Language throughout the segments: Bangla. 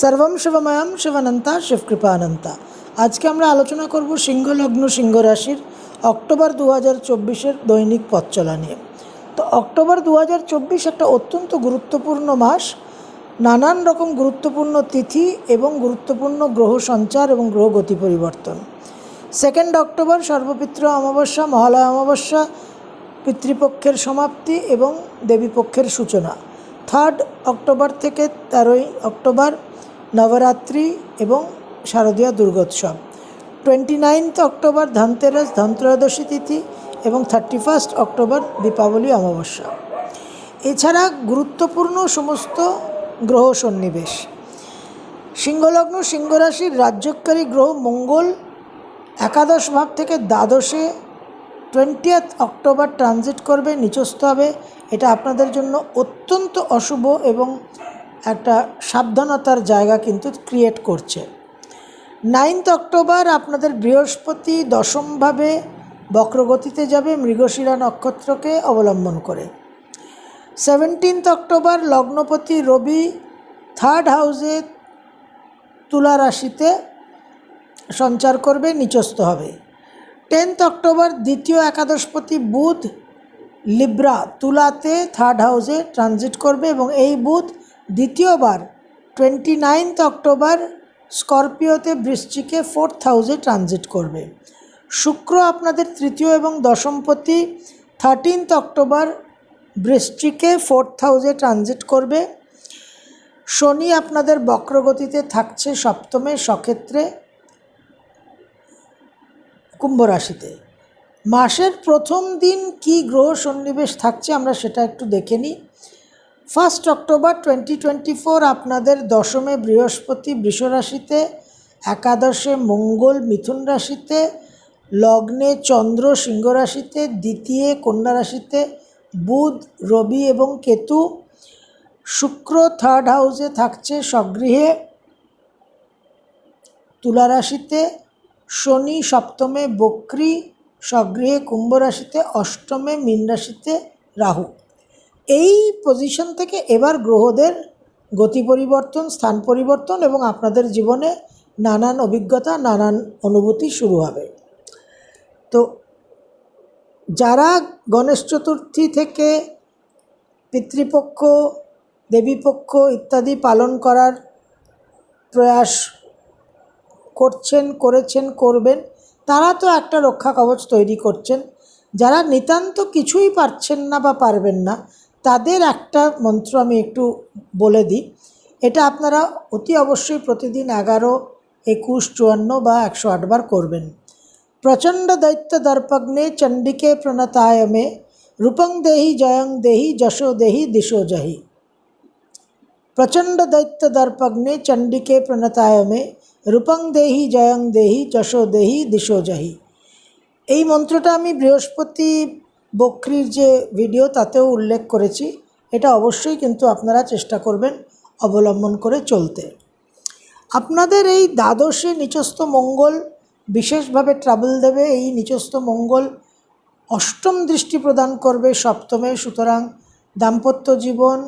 সর্বম শিবময়ম শিবানন্তা শিবকৃপানন্তা। আজকে আমরা আলোচনা করব সিংহ লগ্ন সিংহ রাশির অক্টোবর দু হাজার চব্বিশের দৈনিক পথ চলা নিয়ে। তো অক্টোবর দু হাজার চব্বিশ একটা অত্যন্ত গুরুত্বপূর্ণ মাস। নানান রকম গুরুত্বপূর্ণ তিথি এবং গুরুত্বপূর্ণ গ্রহ সঞ্চার এবং গ্রহ গতি পরিবর্তন। সেকেন্ড অক্টোবর সর্বপিত্র অমাবস্যা, মহালয়া অমাবস্যা, পিতৃপক্ষের সমাপ্তি এবং দেবীপক্ষের সূচনা। থার্ড অক্টোবর থেকে তেরোই অক্টোবর নবরাত্রি এবং শারদীয় Durgotsav. Twenty ninth October Dhanteras Dhantrayodashi তিথি এবং থার্টি ফার্স্ট অক্টোবর দীপাবলি অমাবস্যা। এছাড়া গুরুত্বপূর্ণ সমস্ত গ্রহ সন্নিবেশ। সিংহলগ্ন সিংহরাশির রাজ্যকারী গ্রহ মঙ্গল একাদশ ভাব থেকে দ্বাদশে টোয়েন্টিয়েথ অক্টোবর ট্রানজিট করবে, নিচস্থ হবে। এটা আপনাদের জন্য অত্যন্ত অশুভ এবং একটা সাবধানতার জায়গা কিন্তু ক্রিয়েট করছে। নাইনথ অক্টোবর আপনাদের বৃহস্পতি দশমভাবে বক্রগতিতে যাবে মৃগশিরা নক্ষত্রকে অবলম্বন করে। সেভেন্টিন্থ অক্টোবর লগ্নপতি রবি থার্ড হাউসে তুলা রাশিতে সঞ্চার করবে, নিচস্থ হবে। টেন্থ অক্টোবর দ্বিতীয় একাদশপতি বুধ, লিব্রা তুলাতে থার্ড হাউসে ট্রানজিট করবে এবং এই বুধ দ্বিতীয়বার টোয়েন্টি নাইনথ অক্টোবর, স্করপিওতে বৃশ্চিকে ফোর্থ হাউসে ট্রানজিট করবে। শুক্র আপনাদের তৃতীয় এবং দশমপতি থার্টিনথ অক্টোবর, বৃশ্চিকে ফোর্থ হাউসে ট্রানজিট করবে। শনি আপনাদের বক্রগতিতে থাকছে সপ্তমে, সক্ষেত্রে, কুম্ভ রাশিতে। মাসের প্রথম দিন কি গ্রহ সন্নিবেশ থাকছে আমরা সেটা একটু দেখে নিই। First October twenty twenty four আপনাদের দশমে বৃহস্পতি বৃষ রাশিতে, একাদশে মঙ্গল মিথুন রাশিতে, লগ্নে চন্দ্র সিংহ রাশিতে, দ্বিতীয় কন্যা রাশিতে, বুধ, রবি এবং কেতু, শুক্র থার্ড হাউসে থাকছে স্বগৃহে, তুলা রাশিতে শনি সপ্তমে বক্রি, স্বগৃহে কুম্ভ রাশিতে অষ্টমে মীন রাশিতে রাহু। এই পজিশন থেকে এবার গ্রহদের গতি পরিবর্তন, স্থান পরিবর্তন এবং আপনাদের জীবনে নানান অভিজ্ঞতা, নানান অনুভূতি শুরু হবে। তো যারা গণেশ চতুর্থী থেকে পিতৃপক্ষ, দেবীপক্ষ ইত্যাদি পালন করার প্রয়াস করছেন, করেছেন, করবেন, তারা তো একটা রক্ষা কবচ তৈরি করছেন। যারা নিতান্ত কিছুই পারছেন না বা পারবেন না তাদের একটা মন্ত্র আমি একটু বলে দিই। এটা আপনারা অতি অবশ্যই প্রতিদিন এগারো, একুশ, চুয়ান্ন বা একশো আটবার করবেন। প্রচণ্ড দৈত্য দর্পগ্নে চণ্ডিকে প্রণতায় মে রূপং দেহি জয়ং দেহি যশো দেহি দিশো জহি। প্রচণ্ড দৈত্য দর্পগ্নে চণ্ডিকে প্রণতায় মে রূপং দেহি জয়ং দেহি যশো দেহি দিশো জহি। এই মন্ত্রটা আমি বৃহস্পতি বক্রির যে ভিডিও তাতেও উল্লেখ করেছি, এটা অবশ্যই কিন্তু আপনারা চেষ্টা করবেন অবলম্বন করে চলতে। আপনাদের এই দ্বাদশে নিচস্থ মঙ্গল বিশেষভাবে ট্রাভেল দেবে, এই নিচস্থ মঙ্গল অষ্টম দৃষ্টি প্রদান করবে সপ্তমে। সুতরাং দাম্পত্য জীবন,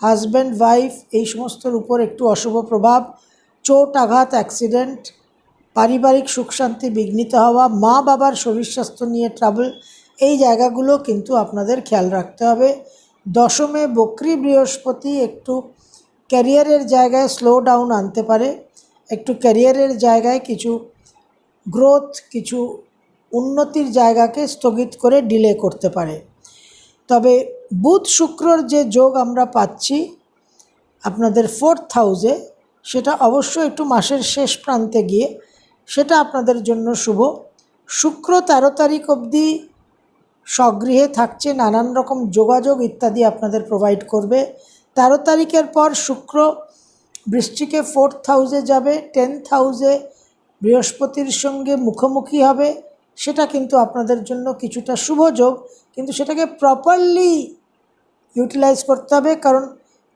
হাজব্যান্ড, ওয়াইফ এই সমস্তর উপর একটু অশুভ প্রভাব, চোট, আঘাত, অ্যাক্সিডেন্ট, পারিবারিক সুখ, শান্তি, বিঘ্নিত হওয়া মা বাবার শরীর স্বাস্থ্য নিয়ে ট্রাভেল এই জায়গাগুলো কিন্তু আপনাদের খেয়াল রাখতে হবে। দশমে বক্রি বৃহস্পতি একটু ক্যারিয়ারের জায়গায় স্লো ডাউন আনতে পারে। একটু ক্যারিয়ারের জায়গায় কিছু গ্রোথ, কিছু উন্নতির জায়গাকে স্থগিত করে ডিলে করতে পারে। তবে বুধ শুক্রর যে যোগ আমরা পাচ্ছি আপনাদের ফোর্থ হাউসে, সেটা অবশ্যই একটু মাসের শেষ প্রান্তে গিয়ে, সেটা আপনাদের জন্য শুভ। শুক্র তেরো তারিখ অবধি স্বগৃহে থাকছে, নানান রকম যোগাযোগ ইত্যাদি আপনাদের প্রোভাইড করবে। তেরো তারিখের পর শুক্র বৃষ্টিকে ফোর্থ হাউসে যাবে টেন্থ হাউসে বৃহস্পতির সঙ্গে মুখোমুখি হবে। সেটা কিন্তু আপনাদের জন্য কিছুটা শুভ যোগ, কিন্তু সেটাকে প্রপারলি ইউটিলাইজ করতে হবে, কারণ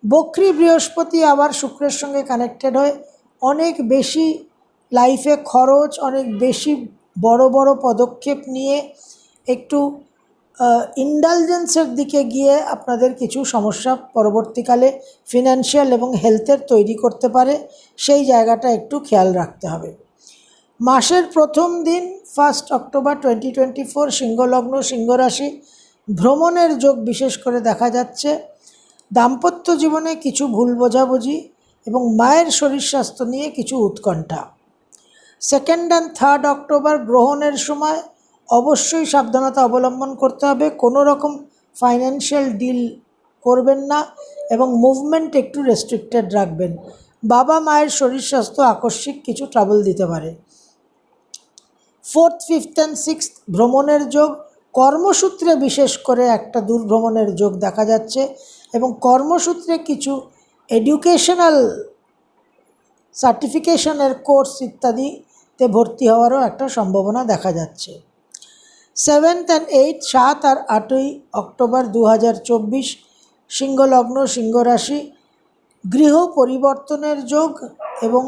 বক্রি বৃহস্পতি আবার শুক্রের সঙ্গে কানেক্টেড হয়ে অনেক বেশি লাইফে খরচ, অনেক বেশি বড় বড় পদক্ষেপ নিয়ে একটু ইন্ডালজেন্সের দিকে গিয়ে আপনাদের কিছু সমস্যা পরবর্তীকালে ফিনান্সিয়াল এবং হেলথের তৈরি করতে পারে, সেই জায়গাটা একটু খেয়াল রাখতে হবে। মাসের প্রথম দিন first October twenty twenty four সিংহলগ্ন, সিংহরাশি, ভ্রমণের যোগ বিশেষ করে দেখা যাচ্ছে। দাম্পত্য জীবনে কিছু ভুল বোঝাবুঝি এবং মায়ের শরীর স্বাস্থ্য নিয়ে কিছু উৎকণ্ঠা। সেকেন্ড অ্যান্ড থার্ড অক্টোবর গ্রহণের সময় অবশ্যই সাবধানতা অবলম্বন করতে হবে। কোনো রকম ফাইন্যান্সিয়াল ডিল করবেন না এবং মুভমেন্ট একটু রেস্ট্রিক্টেড রাখবেন। বাবা মায়ের শরীর স্বাস্থ্য আকস্মিক কিছু ট্রাবল দিতে পারে। ফোর্থ ফিফথ অ্যান্ড সিক্স ভ্রমণের যোগ। কর্মসূত্রে বিশেষ করে একটা দূর ভ্রমণের যোগ দেখা যাচ্ছে এবং কর্মসূত্রে কিছু এডুকেশনাল সার্টিফিকেশনের কোর্স ইত্যাদিতে ভর্তি হওয়ারও একটা সম্ভাবনা দেখা যাচ্ছে। সেভেন্থ অ্যান্ড এইট, সাত আর আটই অক্টোবর দু হাজার চব্বিশ, সিংহলগ্ন সিংহরাশি। গৃহ পরিবর্তনের যোগ এবং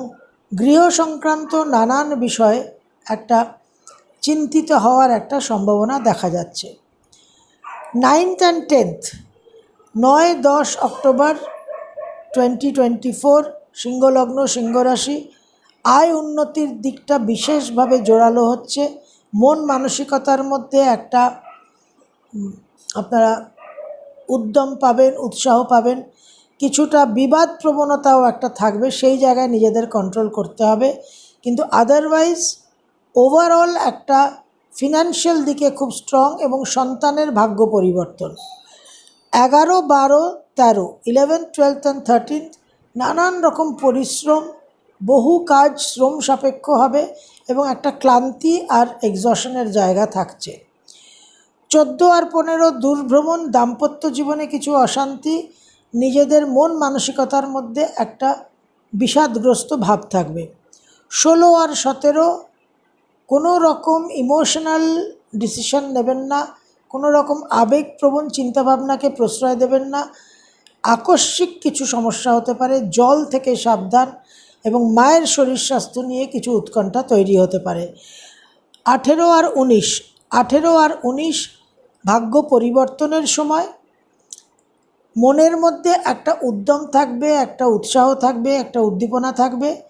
গৃহ সংক্রান্ত নানান বিষয়ে একটা চিন্তিত হওয়ার একটা সম্ভাবনা দেখা যাচ্ছে। নাইনথ অ্যান্ড টেন্থ, নয়, দশ অক্টোবর টোয়েন্টি টোয়েন্টি ফোর সিংহলগ্ন সিংহরাশি। আয় উন্নতির দিকটা বিশেষভাবে জোরালো হচ্ছে। মন মানসিকতার মধ্যে একটা আপনারা উদ্যম পাবেন, উৎসাহ পাবেন, কিছুটা বিবাদ প্রবণতাও একটা থাকবে, সেই জায়গায় নিজেদের কন্ট্রোল করতে হবে। কিন্তু আদারওয়াইজ ওভারঅল একটা ফিনান্সিয়াল দিকে খুব স্ট্রং এবং সন্তানের ভাগ্য পরিবর্তন। এগারো, বারো, তেরো ইলেভেন টুয়েলথ অ্যান্ড থার্টিন নানান রকম পরিশ্রম বহু কাজ শ্রম সাপেক্ষ হবে এবং একটা ক্লান্তি আর এক্সশনের জায়গা থাকছে। চোদ্দ আর পনেরো দূরভ্রমণ দাম্পত্য জীবনে কিছু অশান্তি, নিজেদের মন মানসিকতার মধ্যে একটা বিষাদগ্রস্ত ভাব থাকবে। ষোলো আর সতেরো, কোনো রকম ইমোশনাল ডিসিশন নেবেন না, কোনো রকম আবেগপ্রবণ চিন্তাভাবনাকে প্রশ্রয় দেবেন না। আকস্মিক কিছু সমস্যা হতে পারে, জল থেকে সাবধান এবং মায়ের শরীর স্বাস্থ্য নিয়ে কিছু উৎকণ্ঠা তৈরি হতে পারে। আঠেরো আর উনিশ, আঠেরো আর উনিশ ভাগ্য পরিবর্তনের সময়। মনের মধ্যে একটা উদ্যম থাকবে, একটা উৎসাহ থাকবে, একটা উদ্দীপনা থাকবে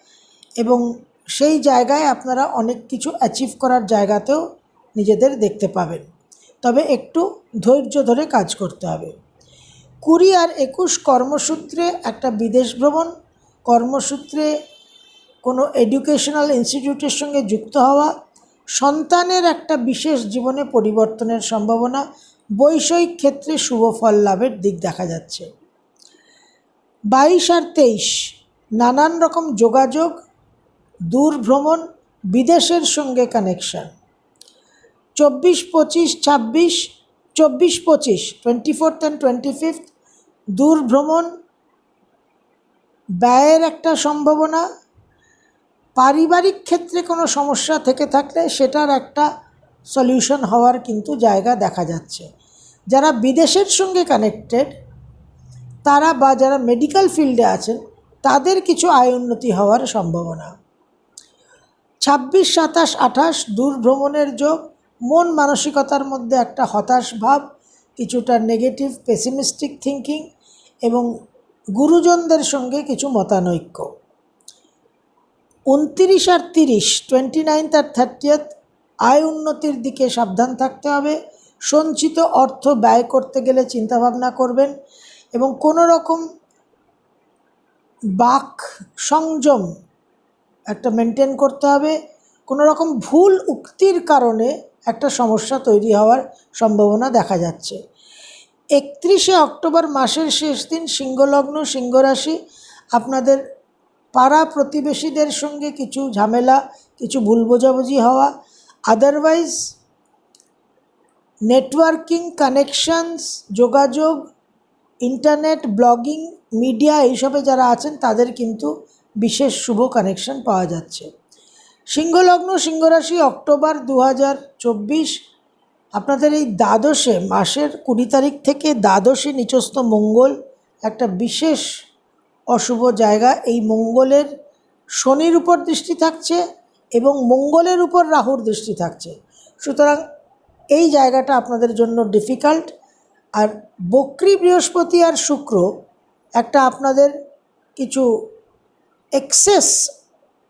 এবং সেই জায়গায় আপনারা অনেক কিছু অ্যাচিভ করার জায়গাতেও নিজেদের দেখতে পাবেন। তবে একটু ধৈর্য ধরে কাজ করতে হবে। কুড়ি আর একুশ কর্মসূত্রে একটা বিদেশ ভ্রমণ কর্মসূত্রে কোনো এডুকেশনাল ইনস্টিটিউটের সঙ্গে যুক্ত হওয়া সন্তানের একটা বিশেষ জীবনে পরিবর্তনের সম্ভাবনা বৈষয়িক ক্ষেত্রে শুভ ফল লাভের দিক দেখা যাচ্ছে। বাইশ আর তেইশ, নানান রকম যোগাযোগ দূর ভ্রমণ বিদেশের সঙ্গে কানেকশন চব্বিশ, পঁচিশ, ছাব্বিশ, চব্বিশ, পঁচিশ twenty fourth and twenty fifth দূর ভ্রমণ ব্যয়ের একটা সম্ভাবনা, পারিবারিক ক্ষেত্রে কোনো সমস্যা থেকে থাকলে সেটার একটা সলিউশন হওয়ার কিন্তু জায়গা দেখা যাচ্ছে। যারা বিদেশের সঙ্গে কানেক্টেড, তারা বা যারা মেডিকেল ফিল্ডে আছেন, তাদের কিছু আয় উন্নতি হওয়ার সম্ভাবনা। ছাব্বিশ, সাতাশ, আঠাশ দূর ভ্রমণের যোগ, মন মানসিকতার মধ্যে একটা হতাশ ভাব, কিছুটা নেগেটিভ পেসিমিস্টিক থিঙ্কিং এবং গুরুজনদের সঙ্গে কিছু মতানৈক্য। উনতিরিশ আর তিরিশ টোয়েন্টি নাইনথ আর থার্টিয়েথ আয় উন্নতির দিকে সাবধান থাকতে হবে। সঞ্চিত অর্থ ব্যয় করতে গেলে চিন্তাভাবনা করবেন এবং কোনো রকম বাক সংযম একটা মেনটেন করতে হবে। কোনো রকম ভুল উক্তির কারণে একটা সমস্যা তৈরি হওয়ার সম্ভাবনা দেখা যাচ্ছে। একত্রিশে অক্টোবর মাসের শেষ দিন সিংহলগ্ন, সিংহরাশি। আপনাদের পাড়া প্রতিবেশীদের সঙ্গে কিছু ঝামেলা, কিছু ভুল বোঝাবুঝি হওয়া। আদারওয়াইজ নেটওয়ার্কিং কানেকশনস যোগাযোগ ইন্টারনেট ব্লগিং মিডিয়া এইসবে যারা আছেন, তাদের কিন্তু বিশেষ শুভ কানেকশন পাওয়া যাচ্ছে। সিংহলগ্ন, সিংহরাশি, অক্টোবর দু হাজার চব্বিশ আপনাদের এই দ্বাদশে মাসের কুড়ি তারিখ থেকে দ্বাদশে নিচস্থ মঙ্গল একটা বিশেষ অশুভ জায়গা। এই মঙ্গলের শনির উপর দৃষ্টি থাকছে এবং মঙ্গলের উপর রাহুর দৃষ্টি থাকছে। সুতরাং এই জায়গাটা আপনাদের জন্য ডিফিকাল্ট আর বক্রি বৃহস্পতি আর শুক্র একটা আপনাদের কিছু এক্সেস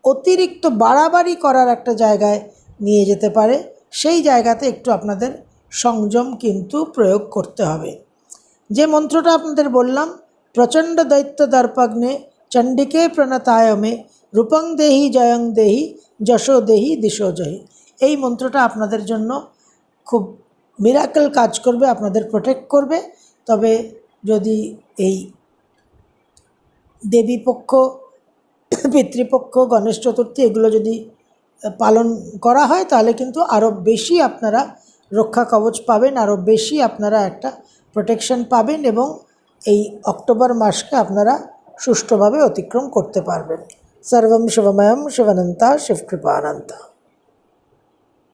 অতিরিক্ত বাড়াবাড়ি করার একটা জায়গায় নিয়ে যেতে পারে। সেই জায়গাতে একটু আপনাদের সংযম কিন্তু প্রয়োগ করতে হবে। যে মন্ত্রটা আপনাদের বললাম, প্রচণ্ড দৈত্য দর্পগ্নে চণ্ডিকে প্রণতায়মে রূপং দেহি জয়ং দেহি যশো দেহি দিশো জহি এই মন্ত্রটা আপনাদের জন্য খুব মিরাকল কাজ করবে, আপনাদের প্রোটেক্ট করবে। তবে যদি এই দেবীপক্ষ, পিতৃপক্ষ, গণেশ চতুর্থী এগুলো যদি পালন করা হয়, তাহলে কিন্তু আরও বেশি আপনারা রক্ষা কবচ পাবেন আরও বেশি আপনারা একটা প্রোটেকশন পাবেন এবং এই অক্টোবর মাসকে আপনারা সুষ্ঠুভাবে অতিক্রম করতে পারবেন। সর্বম শিবময়ম শিবানন্তা শিবকৃপানন্তা।